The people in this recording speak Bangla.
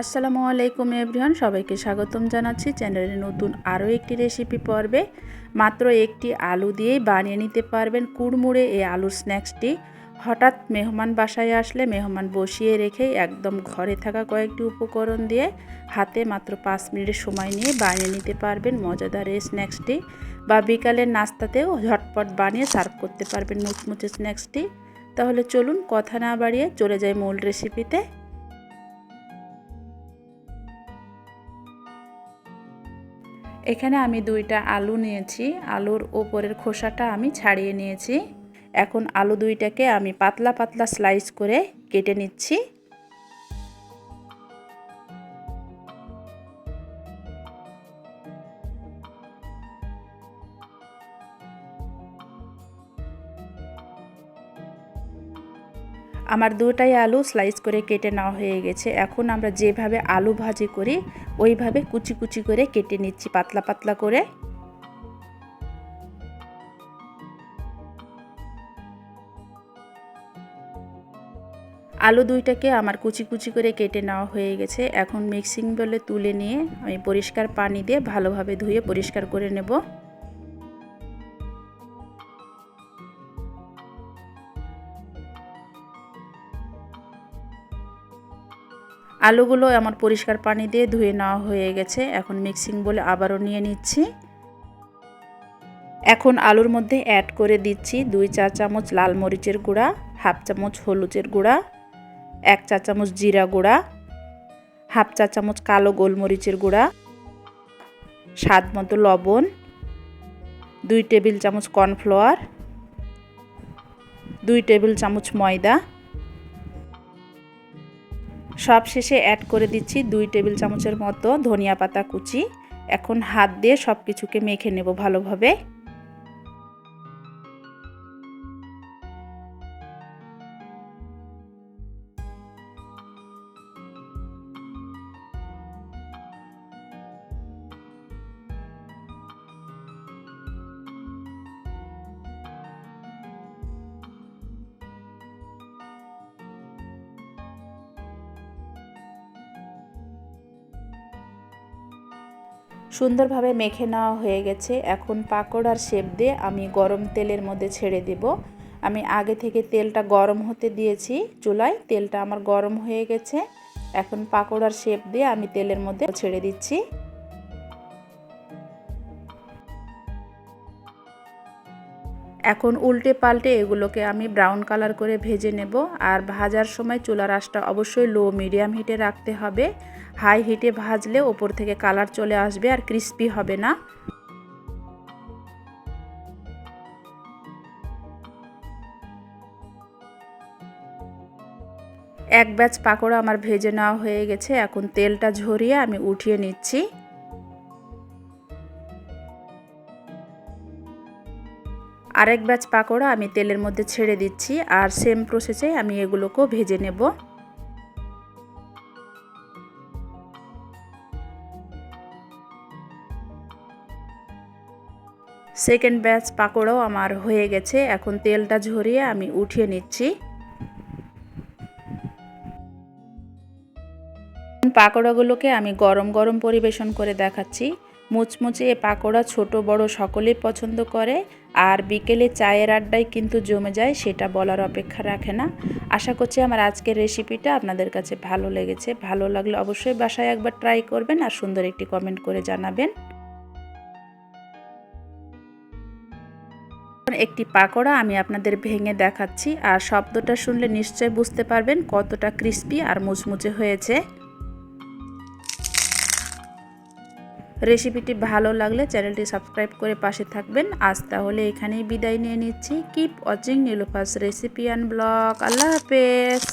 আসসালামু আলাইকুম এভরিওয়ান, সবাইকে স্বাগতম জানাচ্ছি চ্যানেলের নতুন আরও একটি রেসিপি পর্বে। মাত্র একটি আলু দিয়েই বানিয়ে নিতে পারবেন কুড়মুড়ে এই আলুর স্ন্যাক্সটি। হঠাৎ মেহমান বাসায় আসলে মেহমান বসিয়ে রেখে একদম ঘরে থাকা কয়েকটি উপকরণ দিয়ে হাতে মাত্র পাঁচ মিনিটের সময় নিয়ে বানিয়ে নিতে পারবেন মজাদার এই স্ন্যাক্সটি বা বিকালের নাস্তাতেও ঝটপট বানিয়ে সার্ভ করতে পারবেন মুচমুচে স্ন্যাক্সটি। তাহলে চলুন কথা না বাড়িয়ে চলে যাই মূল রেসিপিতে। এখানে আমি দুইটা আলু নিয়েছি। আলুর ওপরের খোসাটা আমি ছাড়িয়ে নিয়েছি। এখন আলু দুইটাকে আমি পাতলা পাতলা স্লাইস করে কেটে নিচ্ছি। আমার দুটাই আলু স্লাইস করে কেটে নেওয়া হয়ে গেছে। এখন আমরা যেভাবে আলু ভাজি করি, ওইভাবে কুচি কুচি করে কেটে নিচ্ছি পাতলা পাতলা করে। আলু দুইটাকে আমার কুচি কুচি করে কেটে নেওয়া হয়ে গেছে। এখন মিক্সিং বলে তুলে নিয়ে আমি পরিষ্কার পানি দিয়ে ভালোভাবে ধুয়ে পরিষ্কার করে নেব। আলুগুলো আমার পরিষ্কার পানি দিয়ে ধুয়ে নেওয়া হয়ে গেছে। এখন মিক্সিং বলে আবারও নিয়ে নিচ্ছি। এখন আলুর মধ্যে অ্যাড করে দিচ্ছি দুই চা চামচ লাল মরিচের গুঁড়া, হাফ চামচ হলুদের গুঁড়া, এক চা চামচ জিরা গুঁড়া, হাফ চা চামচ কালো গোলমরিচের গুঁড়া, স্বাদ মতো লবণ, দুই টেবিল চামচ কর্নফ্লাওয়ার, দুই টেবিল চামচ ময়দা সব শেষে অ্যাড করে দিচ্ছি দুই টেবিল চামচের মতো ধনিয়া পাতা কুচি। এখন হাত দিয়ে সব কিছুকে মেখে নেব ভালোভাবে। সুন্দরভাবে মেখে নেওয়া হয়ে গেছে। এখন পাকোড়ার শেপ দিয়ে আমি গরম তেলের মধ্যে ছেড়ে দেব। আমি আগে থেকে তেলটা গরম হতে দিয়েছি চুলায়, তেলটা আমার গরম হয়ে গেছে। এখন পাকোড়ার শেপ দিয়ে আমি তেলের মধ্যে ছেড়ে দিচ্ছি। এখন উল্টে পাল্টে এগুলোকে আমি ব্রাউন কালার করে ভেজে নেব। আর ভাজার সময় চুলার আঁচটা অবশ্যই লো মিডিয়াম হিটে রাখতে হবে। হাই হিটে ভাজলে ওপর থেকে কালার চলে আসবে আর ক্রিস্পি হবে না। এক ব্যাচ পাকোড়া আমার ভেজে নেওয়া হয়ে গেছে। এখন তেলটা ঝরিয়ে আমি উঠিয়ে নিচ্ছি। আরেক ব্যাচ পাকোড়া আমি তেলের মধ্যে ছেড়ে দিচ্ছি আর সেম প্রসেসে আমি এগুলোকেও ভেজে নেব। সেকেন্ড ব্যাচ পাকোড়াও আমার হয়ে গেছে, এখন তেলটা ঝরিয়ে আমি উঠিয়ে নিচ্ছি। পাকোড়াগুলোকে আমি গরম গরম পরিবেশন করে দেখাচ্ছি। মুচমুচে পাকোড়া ছোট, বড় সকলেই পছন্দ করে আর বিকেলে চায়ের আড্ডায় কিন্তু জমে যায়, সেটা বলার অপেক্ষা রাখে না। আশা করছি আমার আজকের রেসিপিটা আপনাদের কাছে ভালো লেগেছে। ভালো লাগলে অবশ্যই বাসায় একবার ট্রাই করবেন আর সুন্দর একটি কমেন্ট করে জানাবেন। একটি পাকোড়া আমি আপনাদের ভেঙে দেখাচ্ছি আর শব্দটা শুনলে নিশ্চয় বুঝতে পারবেন কতটা ক্রিস্পি আর মুচমুচে হয়েছে। রেসিপিটি ভালো লাগলে চ্যানেলটি সাবস্ক্রাইব করে পাশে থাকবেন। আজ তাহলে এখানেই বিদায় নিয়ে নিচ্ছি। Keep watching Nilofa's recipe and blog আল্লাহ হাফেজ।